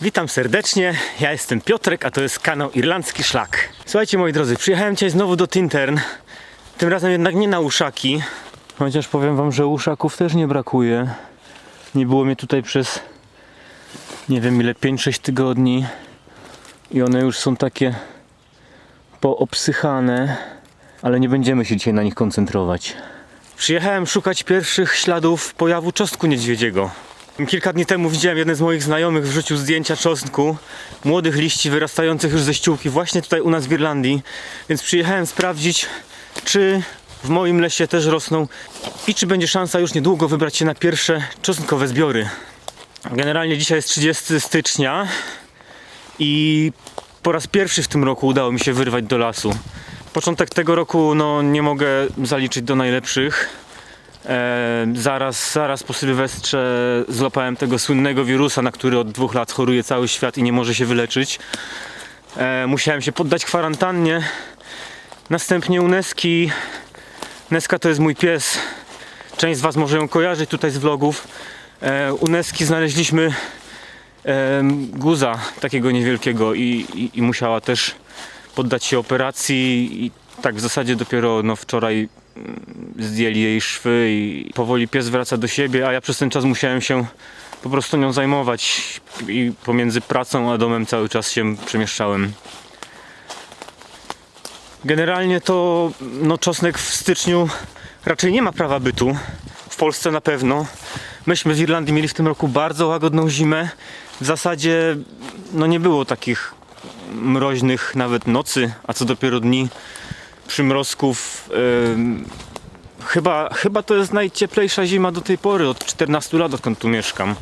Witam serdecznie, ja jestem Piotrek, a to jest kanał Irlandzki Szlak. Słuchajcie moi drodzy, przyjechałem dzisiaj znowu do Tintern, tym razem jednak nie na uszaki, chociaż powiem wam, że uszaków też nie brakuje. Nie było mnie tutaj przez nie wiem ile, 5-6 tygodni i one już są takie poobsychane, ale nie będziemy się dzisiaj na nich koncentrować. Przyjechałem szukać pierwszych śladów pojawu czosnku niedźwiedziego. Kilka dni temu widziałem jeden z moich znajomych wrzucił zdjęcia czosnku, młodych liści wyrastających już ze ściółki właśnie tutaj u nas w Irlandii, więc przyjechałem sprawdzić, czy w moim lesie też rosną i czy będzie szansa już niedługo wybrać się na pierwsze czosnkowe zbiory. Generalnie dzisiaj jest 30 stycznia i po raz pierwszy w tym roku udało mi się wyrwać do lasu. Początek tego roku no, nie mogę zaliczyć do najlepszych. E, zaraz, zaraz po Sylwestrze złapałem tego słynnego wirusa, na który od dwóch lat choruje cały świat i nie może się wyleczyć. E, musiałem się poddać kwarantannie. Następnie u Neski. Neska to jest mój pies. Część z Was może ją kojarzyć tutaj z vlogów. E, u Neski znaleźliśmy em, guza takiego niewielkiego i, i, i musiała też poddać się operacji i tak w zasadzie dopiero no, wczoraj mm, zdjęli jej szwy i powoli pies wraca do siebie, a ja przez ten czas musiałem się po prostu nią zajmować i pomiędzy pracą a domem cały czas się przemieszczałem. Generalnie to no, czosnek w styczniu raczej nie ma prawa bytu. W Polsce na pewno. Myśmy w Irlandii mieli w tym roku bardzo łagodną zimę. W zasadzie no, nie było takich mroźnych nawet nocy, a co dopiero dni przymrozków. Ym, chyba, chyba to jest najcieplejsza zima do tej pory, od 14 lat, odkąd tu mieszkam.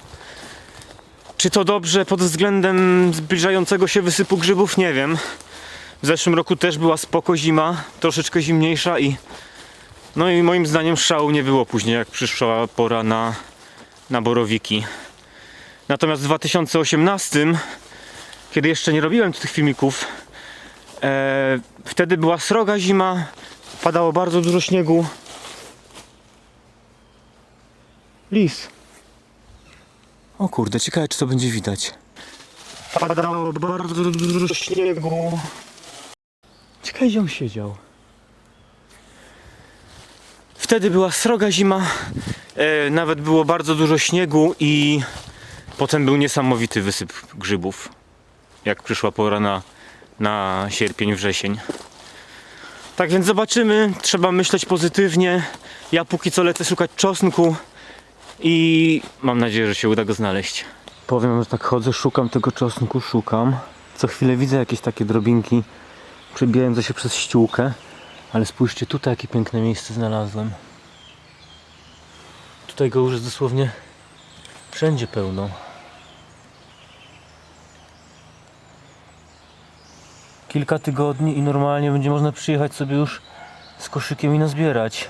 Czy to dobrze pod względem zbliżającego się wysypu grzybów? Nie wiem. W zeszłym roku też była spoko zima, troszeczkę zimniejsza i no i moim zdaniem szału nie było później, jak przyszła pora na, na borowiki. Natomiast w 2018 kiedy jeszcze nie robiłem tych filmików, e, wtedy była sroga zima, padało bardzo dużo śniegu. Lis. O kurde, ciekawe czy to będzie widać. Padało bardzo dużo śniegu. Ciekawe gdzie on siedział. Wtedy była sroga zima, e, nawet było bardzo dużo śniegu i potem był niesamowity wysyp grzybów jak przyszła pora na, na sierpień, wrzesień. Tak więc zobaczymy, trzeba myśleć pozytywnie. Ja póki co lecę szukać czosnku i mam nadzieję, że się uda go znaleźć. Powiem, że tak chodzę, szukam tego czosnku, szukam. Co chwilę widzę jakieś takie drobinki przebijające się przez ściółkę. Ale spójrzcie, tutaj jakie piękne miejsce znalazłem. Tutaj go już jest dosłownie wszędzie pełno. Kilka tygodni i normalnie będzie można przyjechać sobie już z koszykiem i nazbierać.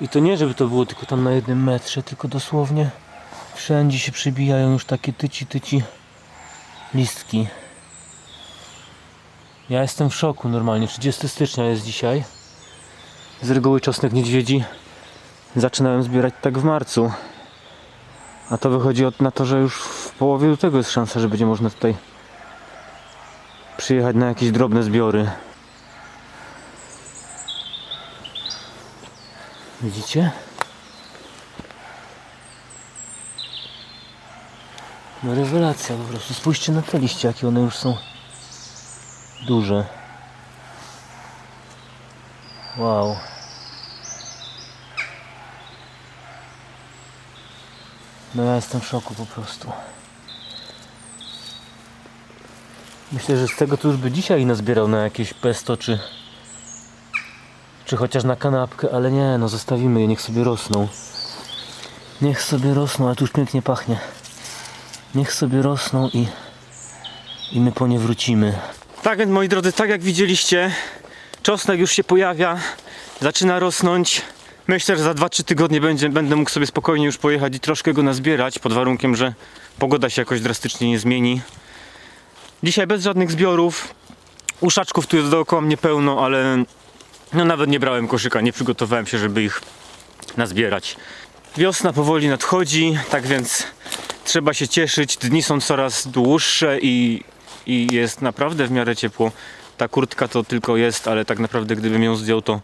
I to nie, żeby to było tylko tam na jednym metrze, tylko dosłownie wszędzie się przybijają już takie tyci, tyci listki. Ja jestem w szoku normalnie. 30 stycznia jest dzisiaj. Z reguły czosnek niedźwiedzi zaczynałem zbierać tak w marcu. A to wychodzi od, na to, że już w połowie lutego jest szansa, że będzie można tutaj przyjechać na jakieś drobne zbiory. Widzicie? No rewelacja po prostu. Spójrzcie na te liście, jakie one już są duże. Wow. No ja jestem w szoku po prostu. Myślę, że z tego to już by dzisiaj nazbierał na jakieś pesto czy czy chociaż na kanapkę, ale nie, no zostawimy je, niech sobie rosną. Niech sobie rosną, a tu już pięknie pachnie. Niech sobie rosną i i my po nie wrócimy. Tak więc moi drodzy, tak jak widzieliście, czosnek już się pojawia, zaczyna rosnąć. Myślę, że za 2-3 tygodnie będzie, będę mógł sobie spokojnie już pojechać i troszkę go nazbierać, pod warunkiem, że pogoda się jakoś drastycznie nie zmieni. Dzisiaj bez żadnych zbiorów. Uszaczków tu jest dookoła mnie pełno, ale no nawet nie brałem koszyka, nie przygotowałem się, żeby ich nazbierać. Wiosna powoli nadchodzi, tak więc trzeba się cieszyć. Dni są coraz dłuższe i, i jest naprawdę w miarę ciepło. Ta kurtka to tylko jest, ale tak naprawdę gdybym ją zdjął, to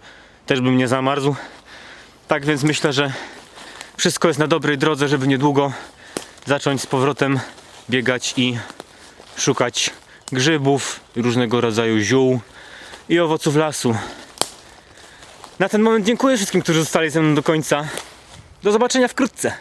też bym nie zamarzł. Tak więc myślę, że wszystko jest na dobrej drodze, żeby niedługo zacząć z powrotem biegać i szukać grzybów, różnego rodzaju ziół i owoców lasu. Na ten moment dziękuję wszystkim, którzy zostali ze mną do końca. Do zobaczenia wkrótce.